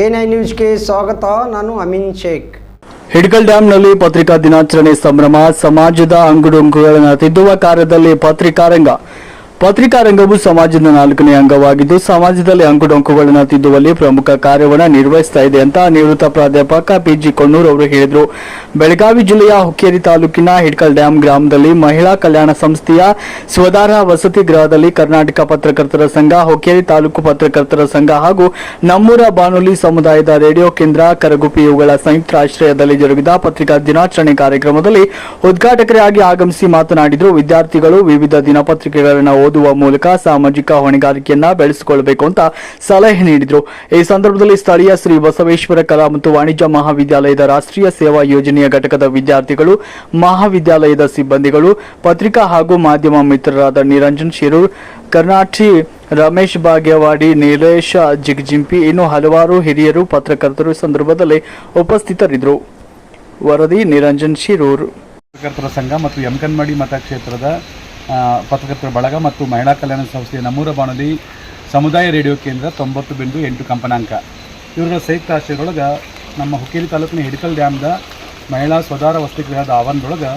Nine ನ್ಯೂಸ್ಗೆ ಸ್ವಾಗತ. ನಾನು ಅಮೀನ್ ಶೇಖ್. ಹಿಡ್ಕಲ್ ಡ್ಯಾಂನಲ್ಲಿ ಪತ್ರಿಕಾ ದಿನಾಚರಣೆ ಸಂಭ್ರಮ. ಸಮಾಜದ ಅಂಗುಡೊಂಗುಗಳನ್ನು ತಿದ್ದುವ ಕಾರ್ಯದಲ್ಲಿ ಪತ್ರಿಕಾರಂಗ. ಪತ್ರಿಕಾರಂಗವು ಸಮಾಜದ ನಾಲ್ಕನೇ ಅಂಗವಾಗಿದ್ದು, ಸಮಾಜದಲ್ಲಿ ಅಂಕುಡೊಂಕುಗಳನ್ನು ತಿದ್ದುವಲ್ಲಿ ಪ್ರಮುಖ ಕಾರ್ಯವನ್ನು ನಿರ್ವಹಿಸ್ತಾ ಇದೆ ಅಂತ ನಿವೃತ್ತ ಪ್ರಾಧ್ಯಾಪಕ ಪಿಜಿ ಕೊಣ್ಣೂರ್ ಅವರು ಹೇಳಿದರು. ಬೆಳಗಾವಿ ಜಿಲ್ಲೆಯ ಹುಕ್ಕೇರಿ ತಾಲೂಕಿನ ಹಿಡ್ಕಲ್ ಡ್ಯಾಂ ಗ್ರಾಮದಲ್ಲಿ ಮಹಿಳಾ ಕಲ್ಯಾಣ ಸಂಸ್ಥೆಯ ಸ್ವದಾರ ವಸತಿ ಗೃಹದಲ್ಲಿ ಕರ್ನಾಟಕ ಪತ್ರಕರ್ತರ ಸಂಘ, ಹುಕ್ಕೇರಿ ತಾಲೂಕು ಪತ್ರಕರ್ತರ ಸಂಘ ಹಾಗೂ ನಮ್ಮೂರ ಬಾನುಲಿ ಸಮುದಾಯದ ರೇಡಿಯೋ ಕೇಂದ್ರ ಕರಗುಪಿ ಇವುಗಳ ಸಂಯುಕ್ತ ಆಶ್ರಯದಲ್ಲಿ ಜರುಗಿದ ಪತ್ರಿಕಾ ದಿನಾಚರಣೆ ಕಾರ್ಯಕ್ರಮದಲ್ಲಿ ಉದ್ಘಾಟಕರಾಗಿ ಆಗಮಿಸಿ ಮಾತನಾಡಿದರು. ವಿದ್ಯಾರ್ಥಿಗಳು ವಿವಿಧ ದಿನಪತ್ರಿಕೆಗಳನ್ನು ಓದುವ ಮೂಲಕ ಸಾಮಾಜಿಕ ಹೊಣೆಗಾರಿಕೆಯನ್ನ ಬೆಳೆಸಿಕೊಳ್ಳಬೇಕು ಅಂತ ಸಲಹೆ ನೀಡಿದರು. ಈ ಸಂದರ್ಭದಲ್ಲಿ ಸ್ಥಳೀಯ ಶ್ರೀ ಬಸವೇಶ್ವರ ಕಲಾ ಮತ್ತು ವಾಣಿಜ್ಯ ಮಹಾವಿದ್ಯಾಲಯದ ರಾಷ್ಟ್ರೀಯ ಸೇವಾ ಯೋಜನೆಯ ಘಟಕದ ವಿದ್ಯಾರ್ಥಿಗಳು, ಮಹಾವಿದ್ಯಾಲಯದ ಸಿಬ್ಬಂದಿಗಳು, ಪತ್ರಿಕಾ ಹಾಗೂ ಮಾಧ್ಯಮ ಮಿತ್ರರಾದ ನಿರಂಜನ್ ಶಿರೂರ್ ಕರ್ನಾಟಿ ರಮೇಶ್ ಭಾಗ್ಯವಾಡಿ ನೀಲೇಶ ಜಿಗ್ಜಿಂಪಿ, ಇನ್ನು ಹಲವಾರು ಹಿರಿಯರು, ಪತ್ರಕರ್ತರು ಸಂದರ್ಭದಲ್ಲಿ ಉಪಸ್ಥಿತರಿದ್ದರು. ವರದಿ ನಿರಂಜನ್ ಶಿರೂರ್. ಪತ್ರಕರ್ತರ ಸಂಘ ಮತ್ತು ಯಮಕನ್ಮಡಿ ಮತಕ್ಷೇತ್ರದ ಪತ್ರಕರ್ತರ ಬಳಗ ಮತ್ತು ಮಹಿಳಾ ಕಲ್ಯಾಣ ಸಂಸ್ಥೆಯ ನಮ್ಮೂರ ಬಾನುಲಿ ಸಮುದಾಯ ರೇಡಿಯೋ ಕೇಂದ್ರ ತೊಂಬತ್ತು ಬಿಂದು ಎಂಟು ಕಂಪನಾಂಕ. ಇವರುಗಳ ಸಂಯುಕ್ತ ಆಶ್ರಯದೊಳಗೆ ನಮ್ಮ ಹುಕ್ಕೇರಿ ತಾಲೂಕಿನ ಹಿಡಿಕಲ್ ಡ್ಯಾಮ್ದ ಮಹಿಳಾ ಸ್ವದಾರ ವಸತಿಗೃಹದ ಆವರಣದೊಳಗೆ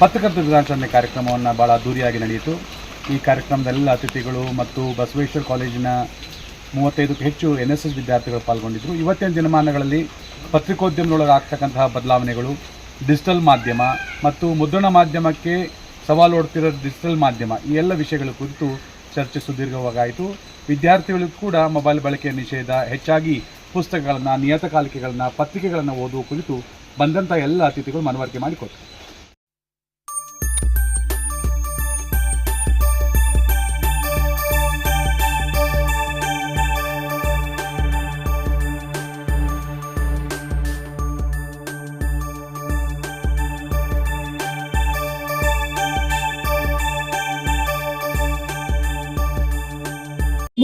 ಪತ್ರಕರ್ತ ದಿನಾಚರಣೆ ಕಾರ್ಯಕ್ರಮವನ್ನು ಭಾಳ ಅದ್ದೂರಿಯಾಗಿ ನಡೆಯಿತು. ಈ ಕಾರ್ಯಕ್ರಮದಲ್ಲೆಲ್ಲ ಅತಿಥಿಗಳು ಮತ್ತು ಬಸವೇಶ್ವರ ಕಾಲೇಜಿನ ಮೂವತ್ತೈದಕ್ಕೂ ಹೆಚ್ಚು ಎನ್ ಎಸ್ ಎಸ್ ವಿದ್ಯಾರ್ಥಿಗಳು ಪಾಲ್ಗೊಂಡಿದ್ದರು ಇವತ್ತಿನ ದಿನಮಾನಗಳಲ್ಲಿ ಪತ್ರಿಕೋದ್ಯಮದೊಳಗೆ ಆಗ್ತಕ್ಕಂತಹ ಬದಲಾವಣೆಗಳು, ಡಿಜಿಟಲ್ ಮಾಧ್ಯಮ ಮತ್ತು ಮುದ್ರಣ ಮಾಧ್ಯಮಕ್ಕೆ ಸವಾಲು ಒಡ್ತಿರೋ ಡಿಜಿಟಲ್ ಮಾಧ್ಯಮ, ಈ ಎಲ್ಲ ವಿಷಯಗಳ ಕುರಿತು ಚರ್ಚೆ ಸುದೀರ್ಘವಾಗಾಯಿತು. ವಿದ್ಯಾರ್ಥಿಗಳಿಗೂ ಕೂಡ ಮೊಬೈಲ್ ಬಳಕೆಯ ನಿಷೇಧ, ಹೆಚ್ಚಾಗಿ ಪುಸ್ತಕಗಳನ್ನು, ನಿಯತಕಾಲಿಕೆಗಳನ್ನು, ಪತ್ರಿಕೆಗಳನ್ನು ಓದುವ ಕುರಿತು ಬಂದಂಥ ಎಲ್ಲ ಅತಿಥಿಗಳು ಮನವರಿಕೆ ಮಾಡಿಕೊಟ್ಟರು.